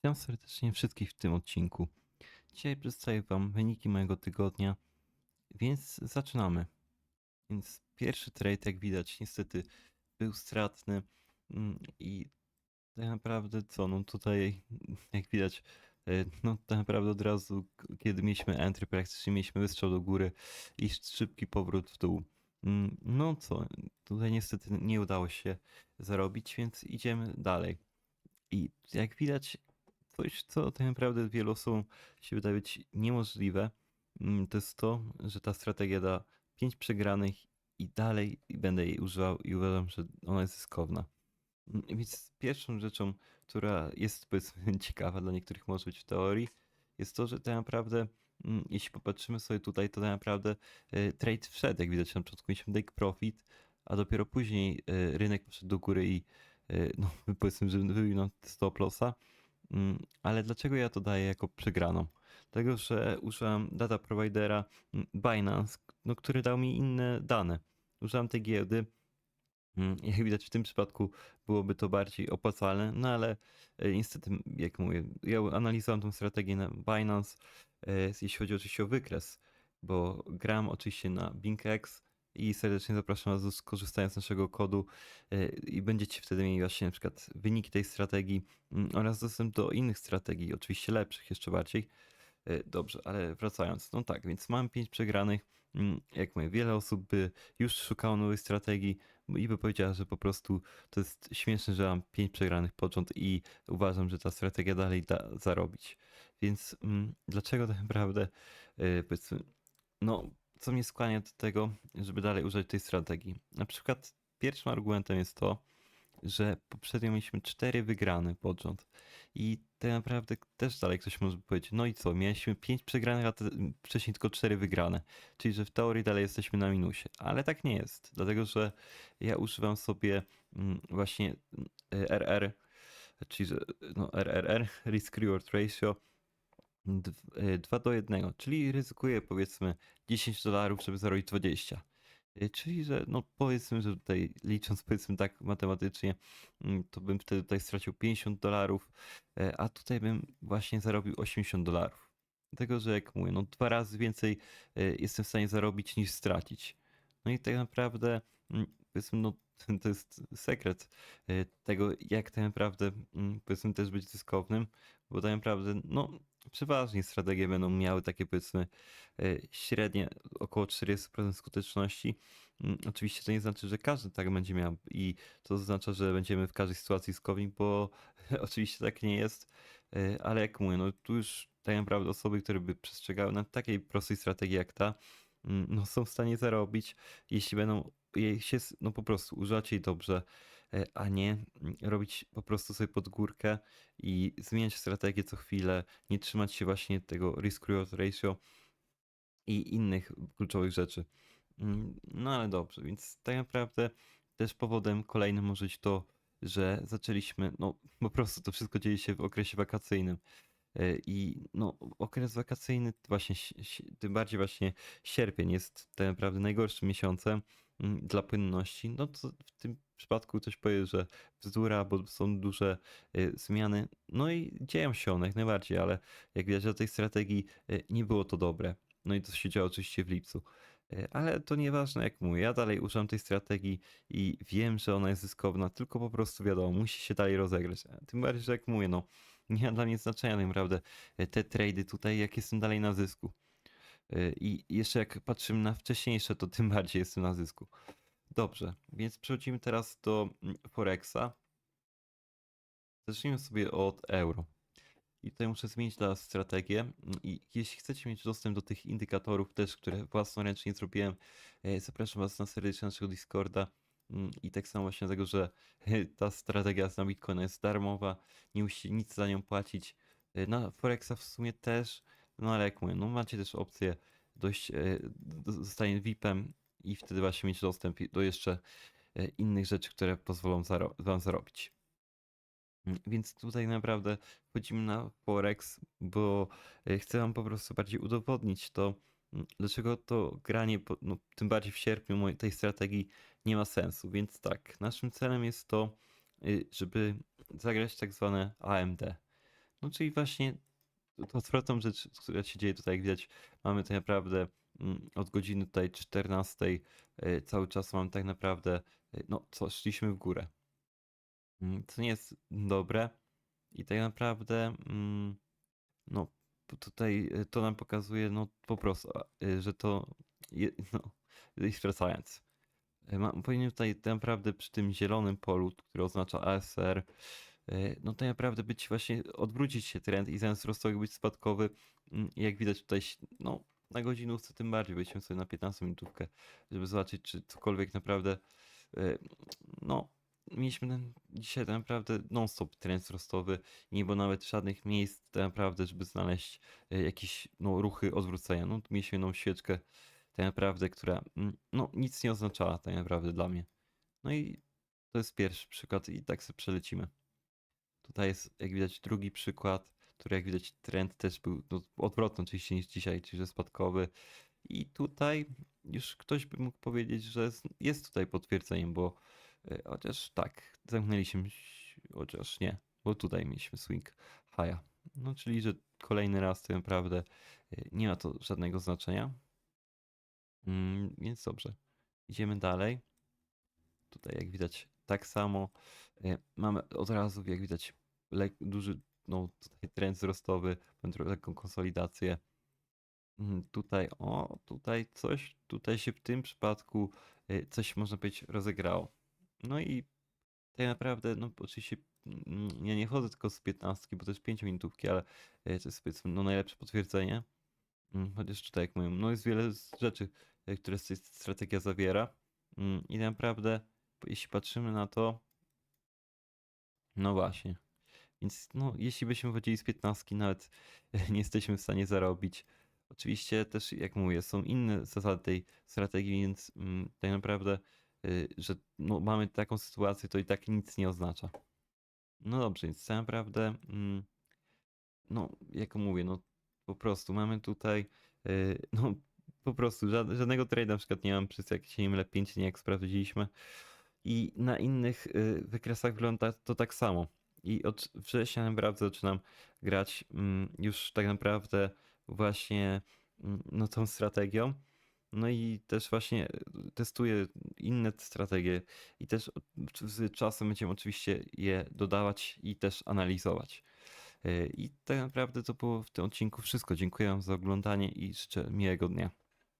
Witam serdecznie wszystkich w tym odcinku. Dzisiaj przedstawię Wam wyniki mojego tygodnia, więc zaczynamy. Więc pierwszy trade, jak widać, niestety był stratny mm, i tak naprawdę co, no tutaj jak widać, e, no tak naprawdę od razu, kiedy mieliśmy entry, praktycznie mieliśmy wystrzał do góry i szybki powrót w dół. Mm, No co, tutaj niestety nie udało się zarobić, więc idziemy dalej. I jak widać, coś, co tak naprawdę wielu osobom się wydaje być niemożliwe, mm, to jest to, że ta strategia da 5 przegranych i dalej będę jej używał i uważam, że ona jest zyskowna. Mm, Więc pierwszą rzeczą, która jest powiedzmy ciekawa dla niektórych może być w teorii, jest to, że tak naprawdę, mm, jeśli popatrzymy sobie tutaj, to tak naprawdę e, trade wszedł, jak widać na początku mieliśmy take profit, a dopiero później e, rynek poszedł do góry i e, no, powiedzmy, że wybił nam stop lossa. Mm, Ale dlaczego ja to daję jako przegraną? Dlatego, że użyłem data providera mm, Binance, no, który dał mi inne dane. Użyłem tej giełdy. Mm, Jak widać w tym przypadku byłoby to bardziej opłacalne, no ale e, niestety, jak mówię, ja analizowałem tą strategię na Binance, e, jeśli chodzi oczywiście o wykres, bo gram oczywiście na BinkX i serdecznie zapraszam do skorzystania z naszego kodu e, i będziecie wtedy mieli właśnie na przykład wyniki tej strategii mm, oraz dostęp do innych strategii, oczywiście lepszych jeszcze bardziej. E, Dobrze, ale wracając, no tak, więc mam 5 przegranych. Mm, Jak mówię, wiele osób by już szukało nowej strategii i by powiedziała, że po prostu to jest śmieszne, że mam 5 przegranych pod rząd i uważam, że ta strategia dalej da zarobić. Więc mm, dlaczego tak naprawdę, e, powiedzmy, no, co mnie skłania do tego, żeby dalej używać tej strategii? Na przykład pierwszym argumentem jest to, że poprzednio mieliśmy cztery wygrane pod rząd. I tak naprawdę też dalej ktoś może powiedzieć, no i co, mieliśmy pięć przegranych, a wcześniej tylko cztery wygrane. Czyli, że w teorii dalej jesteśmy na minusie. Ale tak nie jest, dlatego że ja używam sobie mm, właśnie mm, RR, czyli że no, RRR, Risk Reward Ratio, 2 do 1, czyli ryzykuję powiedzmy 10 dolarów, żeby zarobić 20. Y, Czyli, że no powiedzmy, że tutaj licząc powiedzmy tak matematycznie, mm, to bym wtedy tutaj stracił 50 dolarów, e, a tutaj bym właśnie zarobił 80 dolarów. Dlatego, że jak mówię, no dwa razy więcej jestem w stanie zarobić niż stracić. No i tak naprawdę, mm, powiedzmy, no to jest sekret tego, jak tak naprawdę, mm, powiedzmy, też być zyskownym, bo tak naprawdę, no przeważnie strategie będą miały takie, powiedzmy, e, średnie około 40% skuteczności. Mm, Oczywiście to nie znaczy, że każdy tak będzie miał i to oznacza, że będziemy w każdej sytuacji skowi, bo oczywiście tak nie jest, E, ale jak mówię, no tu już tak naprawdę osoby, które by przestrzegały na takiej prostej strategii jak ta, mm, no są w stanie zarobić, jeśli będą się, no po prostu używać jej dobrze, a nie mm, robić po prostu sobie pod górkę i zmieniać strategię co chwilę, nie trzymać się właśnie tego risk reward ratio i innych kluczowych rzeczy. Mm, No ale dobrze, więc tak naprawdę też powodem kolejnym może być to, że zaczęliśmy, no po prostu to wszystko dzieje się w okresie wakacyjnym. E, I no, okres wakacyjny, właśnie, tym bardziej właśnie sierpień jest tak naprawdę najgorszym miesiącem dla płynności. No to w tym przypadku ktoś powie, że bzdura, bo są duże e, zmiany. No i dzieją się one jak najbardziej, ale jak widać dla tej strategii e, nie było to dobre. No i to się działo oczywiście w lipcu. E, Ale to nieważne, jak mówię, ja dalej używam tej strategii i wiem, że ona jest zyskowna, tylko po prostu wiadomo, musi się dalej rozegrać. Tym bardziej, że jak mówię, no nie ma dla mnie znaczenia tak naprawdę te trady tutaj, jak jestem dalej na zysku. E, I jeszcze jak patrzymy na wcześniejsze, to tym bardziej jestem na zysku. Dobrze, więc przechodzimy teraz do mm, Forexa. Zacznijmy sobie od euro. I tutaj muszę zmienić dla strategię. Mm, I jeśli chcecie mieć dostęp do tych indykatorów też, które własnoręcznie zrobiłem, e, zapraszam was na serdecznie naszego Discorda. Mm, I tak samo właśnie dlatego, że ta strategia na Bitcoina jest darmowa, nie musicie nic za nią płacić. E, Na Forexa w sumie też, no ale jak mówię, no macie też opcję dojść, e, zostanie VIP-em i wtedy właśnie mieć dostęp do jeszcze e, innych rzeczy, które pozwolą wam zarobić. Mm, Więc tutaj naprawdę wchodzimy na Forex, bo e, chcę wam po prostu bardziej udowodnić to, mm, dlaczego to granie, no, tym bardziej w sierpniu tej strategii nie ma sensu. Więc tak, naszym celem jest to, żeby zagrać tak zwane AMD. No czyli właśnie to- odwrotną rzecz, która się dzieje tutaj, jak widać, mamy tak naprawdę mm, od godziny tutaj 14 e, cały czas mamy tak naprawdę, e, no co, szliśmy w górę. Mm, Co nie jest dobre i tak naprawdę, mm, no tutaj e, to nam pokazuje, no po prostu, że to, no, i wracając. Powinien tutaj tak naprawdę przy tym zielonym polu, który oznacza ASR, no tak naprawdę być właśnie, odwrócić się trend i zamiast wzrostowy być spadkowy. Mm, Jak widać tutaj, no na godzinówce tym bardziej, wejdźmy sobie na 15 minutówkę, żeby zobaczyć, czy cokolwiek naprawdę, e, no mieliśmy ten, dzisiaj naprawdę non-stop trend wzrostowy, nie było nawet żadnych miejsc tak naprawdę, żeby znaleźć e, jakieś no, ruchy odwrócenia. No mieliśmy jedną świeczkę tak naprawdę, która mm, no nic nie oznaczała tak naprawdę dla mnie. No i to jest pierwszy przykład i tak sobie przelecimy. Tutaj jest, jak widać, drugi przykład, który jak widać trend też był no, odwrotny oczywiście niż dzisiaj, czyli że spadkowy. I tutaj już ktoś by mógł powiedzieć, że jest- tutaj potwierdzeniem, bo e, chociaż tak, zamknęliśmy, chociaż nie, bo tutaj mieliśmy swing high. No czyli, że kolejny raz tak naprawdę e, nie ma to żadnego znaczenia. Mm, więc dobrze. Idziemy dalej. Tutaj jak widać tak samo. e, Mamy od razu, jak widać, lek, duży no, tutaj trend wzrostowy, lekką konsolidację. Mm, Tutaj, o, tutaj coś, tutaj się w tym przypadku e, coś można powiedzieć rozegrało. No i tak naprawdę, no oczywiście mm, ja nie chodzę tylko z 15, bo to jest 5 minutówki, ale e, to jest powiedzmy no, najlepsze potwierdzenie. Mm, Chociaż tutaj, jak mówię, no jest wiele rzeczy, e, które strategia zawiera. I naprawdę, jeśli patrzymy na to, no właśnie. Więc no, jeśli byśmy wchodzili z 15, nawet nie jesteśmy w stanie zarobić. Oczywiście też, jak mówię, są inne zasady tej strategii, więc mm, tak naprawdę, y, że no, mamy taką sytuację, to i tak nic nie oznacza. No dobrze, więc tak naprawdę, mm, no jak mówię, no po prostu mamy tutaj, y, no po prostu ża- żadnego trade'a na przykład nie mam przez jakieś, nie wiem, 5 dni, jak sprawdziliśmy. I na innych y, wykresach wygląda to tak samo. I od września naprawdę zaczynam grać mm, już tak naprawdę właśnie mm, no, tą strategią. No i też właśnie y, testuję inne strategie i też z czasem będziemy oczywiście je dodawać i też analizować. Y, I tak naprawdę to było w tym odcinku wszystko. Dziękuję za oglądanie i życzę miłego dnia.